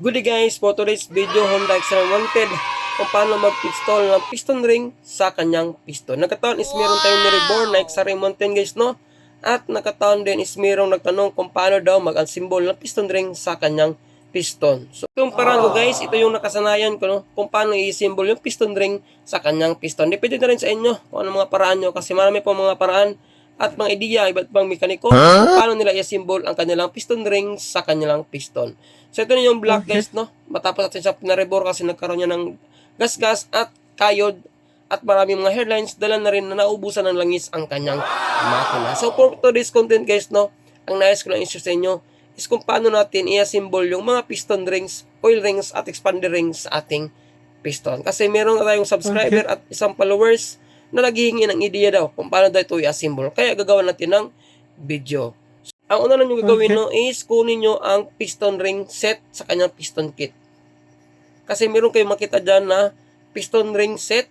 Good day guys, for today's video Honda X-Ray Wanted kung paano mag-install ng piston ring sa kanyang piston. Nagkataon is meron tayong ni-reborn na X-Ray Mountain guys no? At nagkataon din is merong nagtanong kung paano daw mag-unsymbol ng piston ring sa kanyang piston. So itong parang ko guys, ito yung nakasanayan ko no? kung paano i-symbol yung piston ring sa kanyang piston. Depende na rin sa inyo kung ano mga paraan nyo kasi marami po mga paraan at mga ideya, iba't ibang mekaniko, kung paano nila i-symbol ang kanilang piston ring sa kanilang piston. So ito na yung black guys, no? Matapos natin siya pinarebor kasi nagkaroon niya ng gas-gas at kayod at maraming mga hairlines, dala na rin na naubusan ng langis ang kanyang makina. So for today's content guys, no? Ang nais ko lang i-share sa inyo is kung paano natin i-assemble yung mga piston rings, oil rings at expander rings sa ating piston. Kasi meron na tayong subscriber at isang followers na naghihingi ng ideya daw kung paano daw ito i-assemble. Kaya gagawa natin ng video. Ang una lang yung gagawin no is kunin nyo ang piston ring set sa kanyang piston kit. Kasi meron kayong makita dyan na piston ring set,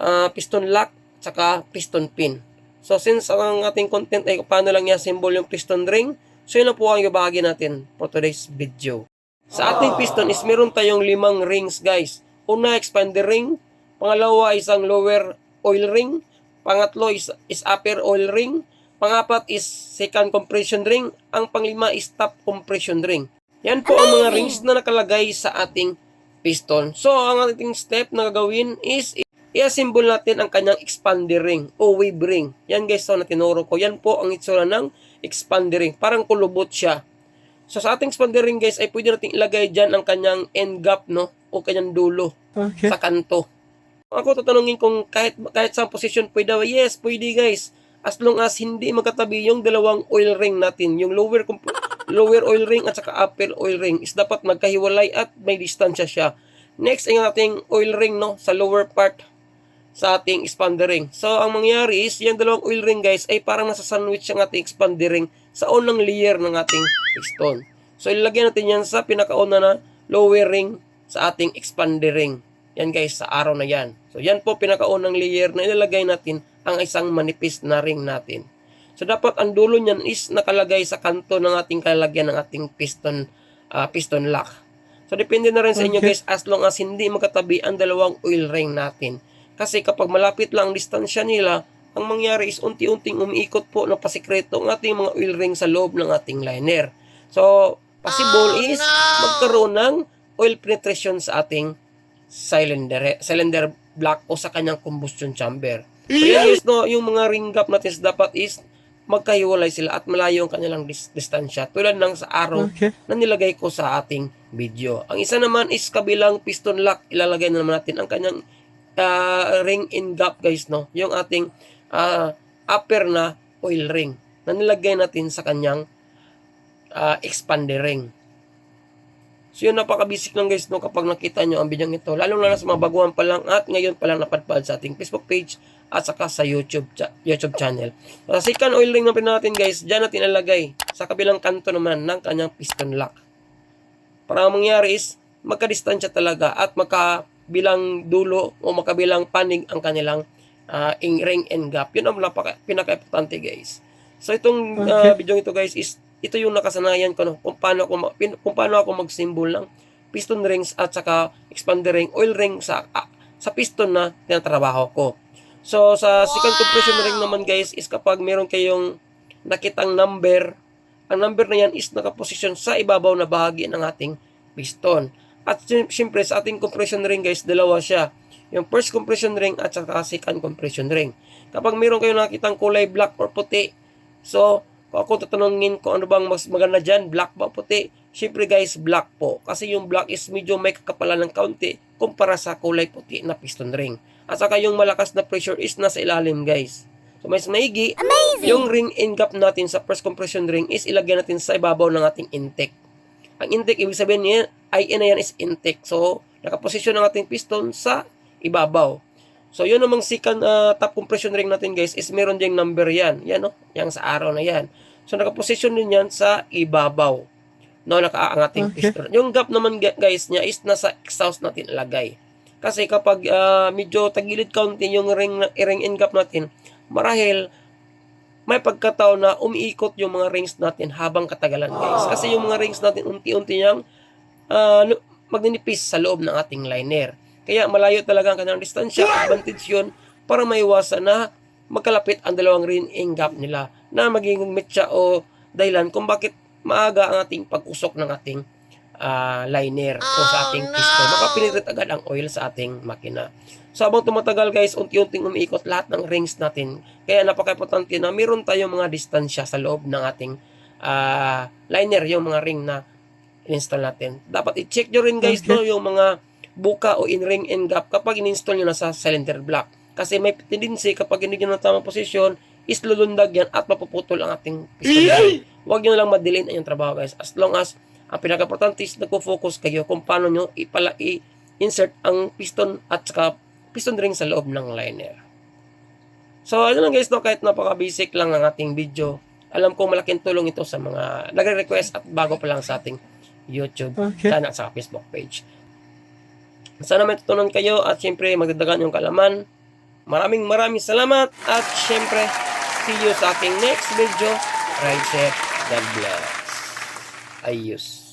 ah, piston lock, tsaka piston pin. So since ang ating content ay paano lang i-assemble yung piston ring, so yun lang po ang ibahagi natin for today's video. Sa ating piston is meron tayong limang rings guys. Una, expander ring. Pangalawa, isang lower oil ring. Pangatlo is, is upper oil ring. Pangapat is second compression ring. Ang panglima is top compression ring. Yan po ang mga rings na nakalagay sa ating piston. So, ang ating step na gagawin is i-assemble natin ang kanyang expander ring o wave ring. Yan guys, so na tinuro ko. Yan po ang itsura ng expander ring. Parang kulubot siya. So sa ating expander ring guys ay pwede nating ilagay dyan ang kanyang end gap no o kanyang dulo Okay. sa kanto. Ako tatanungin kung kahit kahit sa position pwede ba? Yes, pwede guys. As long as hindi magkatabi yung dalawang oil ring natin, yung lower lower oil ring at saka upper oil ring is dapat magkahiwalay at may distansya siya. Next ay ang ating oil ring no sa lower part sa ating expander ring. So ang mangyari is yung dalawang oil ring guys ay parang nasa sandwich ang ating expander ring sa unang layer ng ating piston. So ilagay natin yan sa pinakauna na lower ring sa ating expander ring. Yan guys, sa araw na yan. So yan po pinakaunang layer na ilalagay natin ang isang manipis na ring natin. So dapat ang dulo niyan is nakalagay sa kanto ng ating kalagyan ng ating piston ah, piston lock. So depende na rin sa inyo Okay. guys as long as hindi magkatabi ang dalawang oil ring natin. Kasi kapag malapit lang ang distansya nila, ang mangyari is unti-unting umiikot po ng pasikreto ang ating mga oil ring sa loob ng ating liner. So, possible is magkaroon ng oil penetration sa ating cylinder, cylinder block o sa kanyang combustion chamber. Yan is no, yung mga ring gap natin is dapat is magkahiwalay sila at malayo ang kanilang dis- distansya tulad ng sa araw Okay. na nilagay ko sa ating video. Ang isa naman is kabilang piston lock. Ilalagay na naman natin ang kanyang ah, ring in gap guys no. Yung ating ah, upper na oil ring na nilagay natin sa kanyang ah, expander ring. So yun napaka-basic lang guys no kapag nakita nyo ang bidyong ito. Lalo na sa mga baguhan pa lang at ngayon pa lang napadpad sa ating Facebook page at saka sa YouTube cha- YouTube channel. Sa second oil ring na pinag natin guys, dyan natin nalagay sa kabilang kanto naman ng kanyang piston lock. Para ang mangyari is magkadistansya talaga at magkabilang dulo o magkabilang panig ang kanilang ing ring and gap. Yun ang napaka, pinaka-importante guys. So itong ah, video ito guys is ito yung nakasanayan ko no, kung paano ako kung paano ako mag-symbol ng piston rings at saka expander ring, oil ring sa ah, sa piston na tinatrabaho ko. So sa second compression ring naman guys is kapag meron kayong nakitang number, ang number na yan is nakaposisyon sa ibabaw na bahagi ng ating piston. At syempre sa ating compression ring guys, dalawa siya. Yung first compression ring at saka second compression ring. Kapag meron kayong nakitang kulay black or puti, so kung ako tatanungin ko ano bang mas maganda dyan, black ba puti? Syempre guys, black po. Kasi yung black is medyo may kakapalan ng kaunti kumpara sa kulay puti na piston ring. At saka yung malakas na pressure is nasa ilalim guys. So mas maigi, yung ring in gap natin sa first compression ring is ilagay natin sa ibabaw ng ating intake. Ang intake, ibig sabihin niya, ay na yan is intake. So, nakaposisyon ng ating piston sa ibabaw. So, yun namang second uh, top compression ring natin guys is meron diyang number yan. Yan no, yang sa araw na yan. So, nakaposisyon din yan sa ibabaw. No, naka ang ating Okay. piston. Yung gap naman gu- guys niya is nasa exhaust natin ilagay. Kasi kapag ah, medyo tagilid kaunti yung ring, ring in gap natin, marahil may pagkataon na umiikot yung mga rings natin habang katagalan guys. Kasi yung mga rings natin unti-unti niyang ah, lu- magninipis sa loob ng ating liner. Kaya malayo talaga ang kanilang distansya. Advantage yun para maiwasan na magkalapit ang dalawang ring gap nila na magiging metsa o dahilan kung bakit maaga ang ating pag-usok ng ating ah, liner o sa ating piston. Makapinirit agad ang oil sa ating makina. So habang tumatagal guys, unti-unting umiikot lahat ng rings natin. Kaya napaka-importante na meron tayong mga distansya sa loob ng ating ah, liner, yung mga ring na in-install natin. Dapat i-check nyo rin guys no, yung mga buka o in-ring and gap kapag in-install nyo na sa cylinder block. Kasi may tendency kapag hindi nyo na tamang posisyon, is lulundag yan at mapuputol ang ating piston. Huwag nyo lang madilin ang yung trabaho guys. As long as ang pinaka-importante is nagpo-focus kayo kung paano nyo ipala i-insert ang piston at saka piston ring sa loob ng liner. So, ano lang guys, no, kahit napaka-basic lang ang ating video, alam ko malaking tulong ito sa mga nagre-request at bago pa lang sa ating YouTube Okay. channel at sa Facebook page. Sana may tutunan kayo at syempre magdadagan yung kalaman. Maraming maraming salamat at syempre see you sa ating next video. Ride safe. God bless. Ayos.